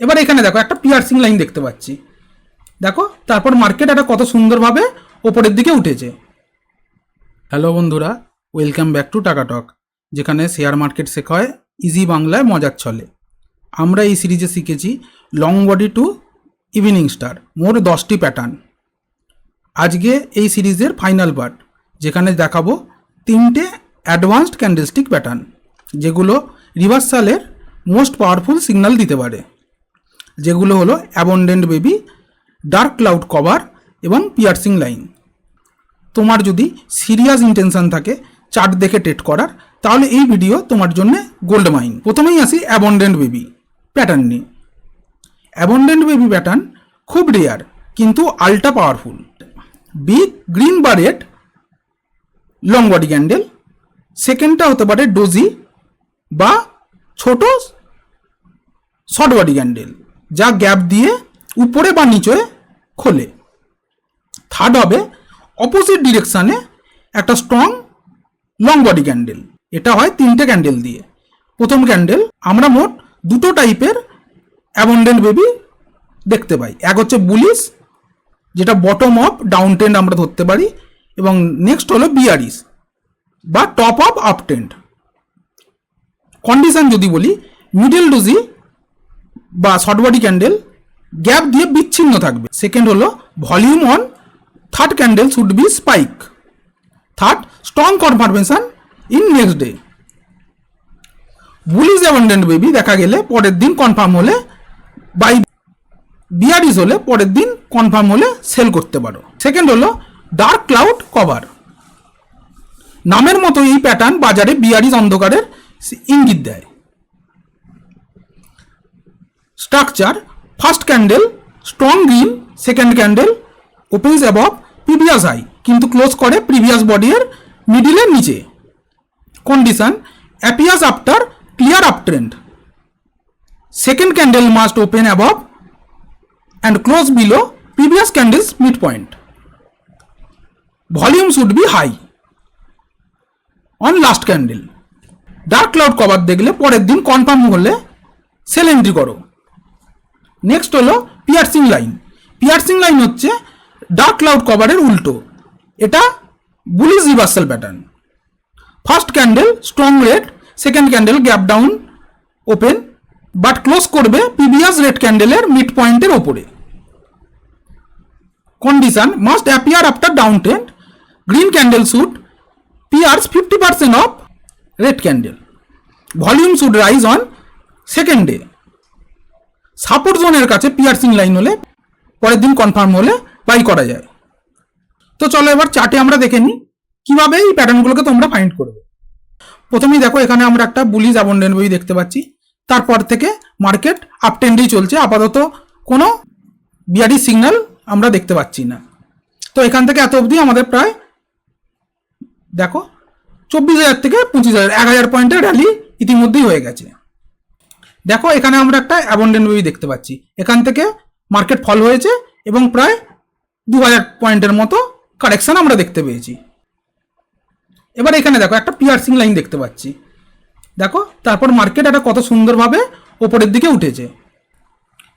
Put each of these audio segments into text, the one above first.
এবার এখানে দেখো, একটা পিয়ার্সিং লাইন দেখতে পাচ্ছি। দেখো, তারপর মার্কেট একটা কত সুন্দরভাবে ওপরের দিকে উঠেছে। হ্যালো বন্ধুরা ওয়েলকাম ব্যাক টু টাকা টক যেখানে শেয়ার মার্কেট শেখা হয় ইজি বাংলায় মজার ছলে। আমরা এই সিরিজে শিখেছি long body to evening star মোট দশটি প্যাটার্ন আজকে এই সিরিজের ফাইনাল পার্ট যেখানে দেখাবো তিনটে অ্যাডভান্সড ক্যান্ডেলস্টিক প্যাটার্ন যেগুলো রিভার্সালের মোস্ট পাওয়ারফুল সিগন্যাল দিতে পারে। যেগুলো হলো abandoned baby dark cloud cover এবং পিয়ার্সিং লাইন তোমার যদি সিরিয়াস ইন্টেনশন থাকে চার্ট দেখে টেট করার, তাহলে এই ভিডিও তোমার জন্য গোল্ড মাইন প্রথমেই আসি অ্যাবন্ডেন্ট বেবি প্যাটার্ন নিয়ে। অ্যাবন্ডেন্ট বেবি প্যাটার্ন খুব রেয়ার কিন্তু আল্ট্রা পাওয়ারফুল বিগ গ্রিন বা রেড লং বডি ক্যান্ডেল সেকেন্ডটা হতে পারে ডোজি বা ছোট শর্ট বডি ক্যান্ডেল যা গ্যাপ দিয়ে উপরে বা নিচে খোলে। থার্ড হবে অপোজিট ডিরেকশানে একটা স্ট্রং লং বডি ক্যান্ডেল এটা হয় তিনটে ক্যান্ডেল দিয়ে। প্রথম ক্যান্ডেল আমরা মোট দুটো টাইপের অ্যাবন্ডেন্ট বেবি দেখতে পাই। এক হচ্ছে বুলিশ যেটা বটম অফ ডাউন টেন্ড আমরা ধরতে পারি, এবং নেক্সট হলো বিয়ারিস বা top of up trend condition যদি বলি মিডল ডোজি বা শর্ট বডি ক্যান্ডেল গ্যাপ দিয়ে বিচ্ছিন্ন থাকবে। সেকেন্ড হলো volume on third candle should be spike third strong confirmation in next day bullish abandoned baby দেখা গেলে পরের দিন কনফার্ম হলে বাই বিয়ারিস হলে পরের দিন কনফার্ম হলে সেল করতে পারো। সেকেন্ড হলো ডার্ক ক্লাউড কভার নামের মতো এই প্যাটার্ন বাজারে বিয়ারিস অন্ধকারের ইঙ্গিত দেয়। Structure first candle strong green second candle opens above previous high কিন্তু ক্লোজ করে প্রিভিয়াস বডি এর মিডিলের নিচে। Condition appears after clear up trend second candle must open above and close below previous candles mid point volume should be high on last candle dark cloud cover দেখলে পরের দিন confirm হলে sell entry করো। Next হলো piercing line piercing line হচ্ছে dark cloud কভারের উল্টো। এটা bullish reversal pattern first candle strong red second candle gap down open but close করবে প্রিভিয়াস রেড ক্যান্ডেলের মিড পয়েন্টের ওপরে। Condition must appear after down trend green candle should pierce fifty percent of red candle volume should rise on second day support জোনের কাছে piercing line হলে, পরের দিন confirm হলে বাই করা যায়। তো চলো এবার চার্টে আমরা দেখে নিই, কীভাবে এই প্যাটার্নগুলোকে তোমরা ফাইন্ড করবে। প্রথমেই দেখো, এখানে আমরা একটা বুলিশ অ্যাবন্ডেন্ট বই দেখতে পাচ্ছি। তারপর থেকে মার্কেট আপ ট্রেন্ডেই চলছে। আপাতত কোনো বিয়ারি সিগন্যাল আমরা দেখতে পাচ্ছি না। তো এখান থেকে এত অবধি আমাদের প্রায়, দেখো, চব্বিশ হাজার থেকে পঁচিশ হাজার, এক হাজার পয়েন্টের র্যালি ইতিমধ্যেই হয়ে গেছে। দেখো, এখানে আমরা একটা অ্যাবন্ডেন্ট বই দেখতে পাচ্ছি। এখান থেকে মার্কেট ফল হয়েছে এবং প্রায় দু হাজার পয়েন্টের মতো কারেকশন আমরা দেখতে পেয়েছি। এবার এখানে দেখো, একটা পিয়ার্সিং লাইন দেখতে পাচ্ছি। দেখো, তারপর মার্কেট একটা কত সুন্দরভাবে ওপরের দিকে উঠেছে।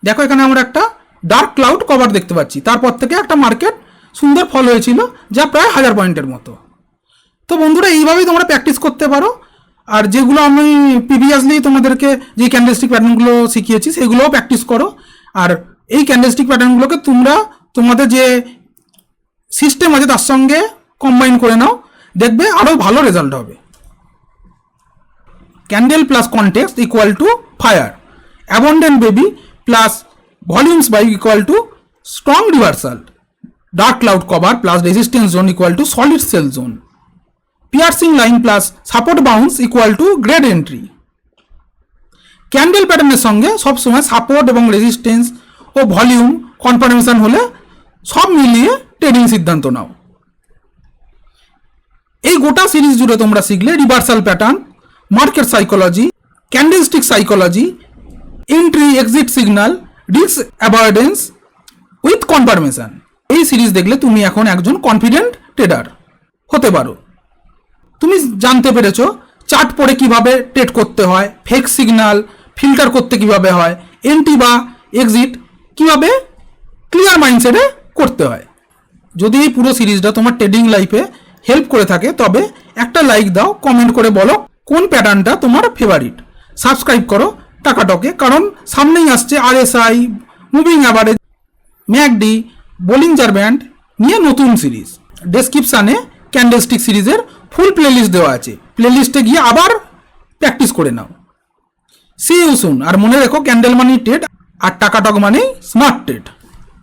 দেখো, এখানে আমরা একটা ডার্ক ক্লাউড কভার দেখতে পাচ্ছি। তারপর থেকে একটা মার্কেট সুন্দর ফল হয়েছিল, যা প্রায় হাজার পয়েন্টের মতো। তো বন্ধুরা, এইভাবেই তোমরা প্র্যাকটিস করতে পারো। আর যেগুলো আমি প্রিভিয়াসলি তোমাদেরকে যে ক্যান্ডেলস্টিক প্যাটার্নগুলো শিখিয়েছি, সেগুলোও প্র্যাকটিস করো। আর এই ক্যান্ডেলস্টিক প্যাটার্নগুলোকে তোমরা তোমাদের যে সিস্টেম আছে, তার সঙ্গে কম্বাইন করে নাও। দেখবে আরও ভালো রেজাল্ট হবে। Candle plus context equal to fire abandoned baby plus volumes by equal to strong reversal dark cloud cover plus resistance zone equal to solid sell zone piercing line plus support bounce equal to great entry candle প্যাটার্নের সঙ্গে সবসময় support এবং resistance ও volume confirmation হলে সব মিলিয়ে trading সিদ্ধান্ত নাও। এই গোটা সিরিজ জুড়ে তোমরা শিখলে reversal pattern market psychology candlestick psychology entry exit signal risk avoidance with confirmation এই সিরিজ দেখলে তুমি এখন একজন কনফিডেন্ট ট্রেডার হতে পারো। তুমি জানতে পেরেছ চার্ট পড়ে কীভাবে ট্রেড করতে হয় ফেক সিগন্যাল ফিল্টার করতে কীভাবে হয় এন্টি বা এক্সিট কীভাবে ক্লিয়ার মাইন্ডসেটে করতে হয়। যদি এই পুরো সিরিজটা তোমার ট্রেডিং লাইফে হেল্প করে থাকে, তবে একটা লাইক দাও কমেন্ট করে বলো কোন প্যাটার্নটা তোমার ফেভারিট সাবস্ক্রাইব করো টাকাটকে, কারণ সামনেই আসছে RSI moving average MACD Bollinger band নিয়ে নতুন সিরিজ। ডেসক্রিপশানে ক্যান্ডেলস্টিক সিরিজের ফুল প্লেলিস্ট দেওয়া আছে। প্লেলিস্টে গিয়ে আবার প্র্যাকটিস করে নাও। সি ইউ সুন আর মনে রেখো ক্যান্ডেল মানি ট্রেড আর টাকা টক মানে স্মার্ট ট্রেড